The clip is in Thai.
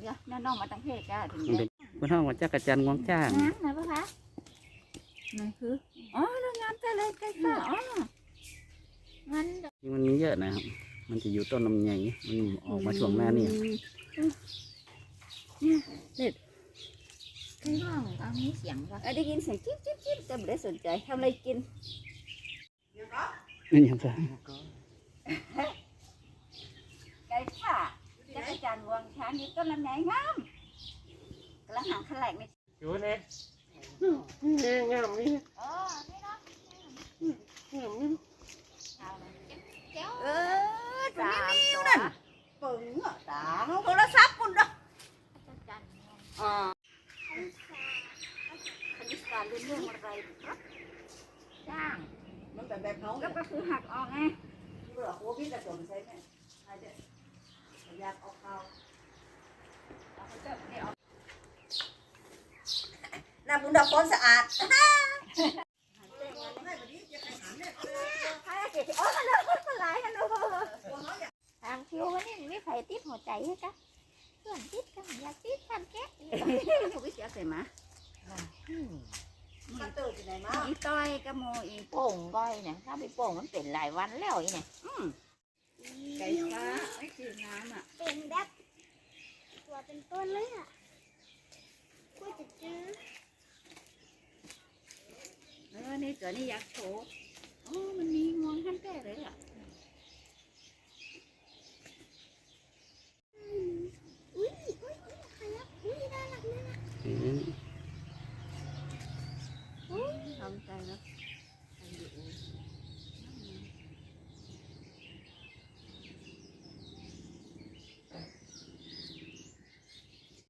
เดียวน้าน้องมาตั้งเพศจ้าถึงมันได้เป็นคนห้องว่าจักรจันทร์งวงจ้างน้ำนะปะคะนั่นคือ อ๋อเรื่องงามแต่เลยใกล้ๆอ๋องั้นจริงมันมีเยอะนะครับ มันจะอยู่ต้นลำไยมันออกมาช่วงหน้านี่คือห้องเอามีเสียงป่ะได้ยินเสียงจิ๊บจิ๊บจิ๊บแต่ไม่ได้สนใจทำอะไรกินนี่ยังไง ไก่ค่ะ จักรจันทร์วงช้างนี่ต้นลำไยงามกำลังหางขแหลกในอยู่เนี่ยนี่งามนี่อ๋อนี่เนาะงามนี่เออสามตัวนั่นปึงอะสามโทรศัพท์คุณเนาะอ๋อคณิตศาสตร์เรียนเรื่องอะไรครับจ้างมันแบบแบบเขาแล้วก็คือหักออกไงเบื่อโควิดแต่ผมใช้ไหมใช่เด็ด อยากเอาข้าวเอาเขาจะไม่ออกน้ำบุญดอกคนสะอาดโอ้มันเลยมันหลายกันเลยทางคิววันนี้ไม่ใครติดหัวใจให้กะเพื่อนติดกันอยากติดทันแก๊สถูกเสียใส่มาข้าวเตอร์ที่ไหนมาอีต้อยกะโมอีโป่งก้อยเนี่ยถ้าไปโป่งมันเป็นหลายวันแล้วอีเนี่ย เป็นต้นเลยอะกล้จะจื้อเออนี่เกิดนี่อยากโชว์โอ้มันมีงวงขั้นแก่เลยอะอุ้ยอุ้ยอุ้ยขยับอุ้ยน่ารักน่ารักทำใจนะ